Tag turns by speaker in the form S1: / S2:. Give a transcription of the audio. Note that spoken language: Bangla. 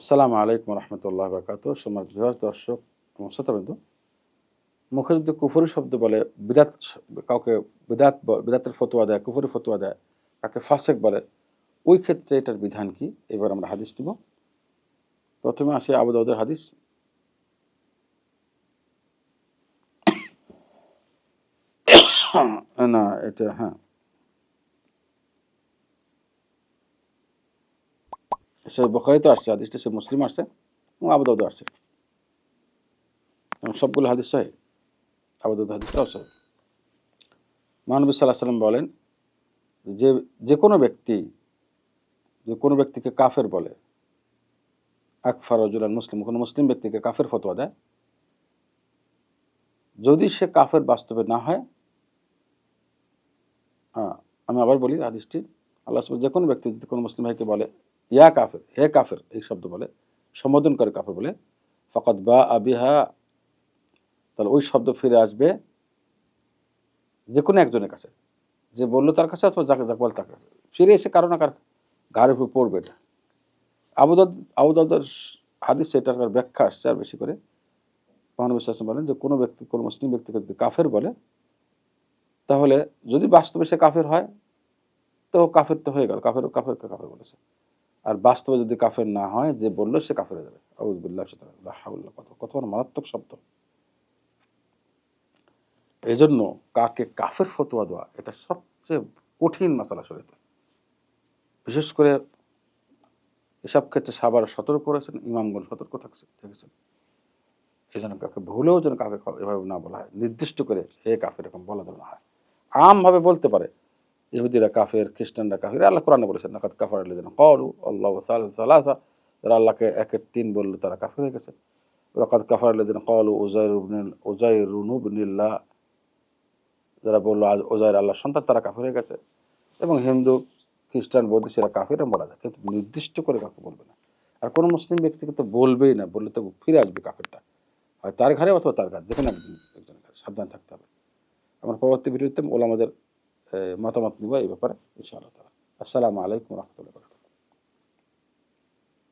S1: আসসালামু আলাইকুম রহমতুল্লাহ বরকাত সমাজ বিহার দর্শক, এবং শ্রোতাবৃন্দ, মুখে যদি কুফরি শব্দ বলে, বিদাত কাউকে বিদাত বিদাতের ফতোয়া দেয়, কুফরি ফতোয়া দেয়, কাকে ফাসেক বলে, ওই ক্ষেত্রে এটার বিধান কি? এবার আমরা হাদিস দিব প্রথমে আসি আবু দাউদের হাদিস। না, এটা হ্যাঁ। সে বখারি তো আসছে, হাদিসটা সে মুসলিম আসছে এবং আবু দাউদ আসছে। এবং সবগুলো হাদিস সহি আবু দাউদ হাদিসটাও সহি। মহানবী সাল্লাহ সাল্লাম বলেন, যে যে কোনো ব্যক্তি, যে কোনো ব্যক্তিকে কাফের বলে, আকফার রজুলান মুসলিম, কোনো মুসলিম ব্যক্তিকে কাফের ফতোয়া দেয়, যদি সে কাফের বাস্তবে না হয় হ্যাঁ আমি আবার বলি হাদিসটি, আল্লাহ যে কোনো ব্যক্তি যদি কোনো মুসলিম ভাইকে বলে ইয়া কাফের, হে কাফের, এই শব্দ বলে, সম্বোধন করে কাফের বলে ফকত বা আবিহা তাহলে ওই শব্দ ফিরে আসবে যে কোনো একজনের কাছে। যে বলল তার কাছে অথবা যাকে যাকে বলে তার কাছে। ফিরে এসে কারও না কার ঘাড়ের উপর পড়বে এটা। আবুদাদ আবুদাদের হাদিস সেটার ব্যাখ্যা আসছে আর বেশি করে। মহানবী সাল্লাল্লাহু বলেন যে কোনো ব্যক্তি, কোনো মুসলিম ব্যক্তিকে যদি কাফের বলে, তাহলে যদি বাস্তবে সে কাফের হয়, তো কাফের তো হয়ে গেল। কাফের, কাফেরকে কাফের বলেছে। আর বাস্তবে যদি কাফের না হয়, যে বলল সে কাফের হয়ে যাবে। কত কত মারাত্মক শব্দ। এই জন্য কাকে কাফের ফতোয়া দেওয়া, এটা সবচেয়ে কঠিন মশালা শরীরে বিশেষ করে এসব ক্ষেত্রে সাবার সতর্ক করেছেন, ইমামগণ সতর্ক থাকছে, থেকেছেন। এই জন্য কাকে ভুলেও যেন কাকে এভাবে না বলা হয়। নির্দিষ্ট করে হে কাফের, এরকম বলা যেন না হয় আমভাবে বলতে পারে ইহুদিরা কাফের, খ্রিস্টানরা কাফের, আল্লাহ কোরআনে বলেছেন নাকাত কাফার আল্লাহ যেন কলু আল্লাহ সালাসা যারা আল্লাহকে একের তিন বলল তারা কাফের হয়ে গেছে। রাকাত কাফার আল্লাহ যেন কলু ওজাইর ওজাইর রুনুবনিল্লাহ যারা বলল, আজ ওজাইর আল্লাহ সন্তান তারা কাফের হয়ে গেছে। এবং হিন্দু, খ্রিস্টান, বৌদ্ধ, সেরা কাফের বলা যায়। কিন্তু নির্দিষ্ট করে কাউকে বলবে না। আর কোনো মুসলিম ব্যক্তিকে তো বলবেই না, বললে তো ফিরে আসবে কাফেরটা। হয় তার ঘরে অথবা তার ঘরে যেখানে একজন সাবধান থাকতে হবে। আমার পরবর্তী ভিডিওতে ওলামাদের এ, মতামত নিব এই ব্যাপারে ইনশাআল্লাহ তালা আসসালামু আলাইকুম রহমতুল্লাহ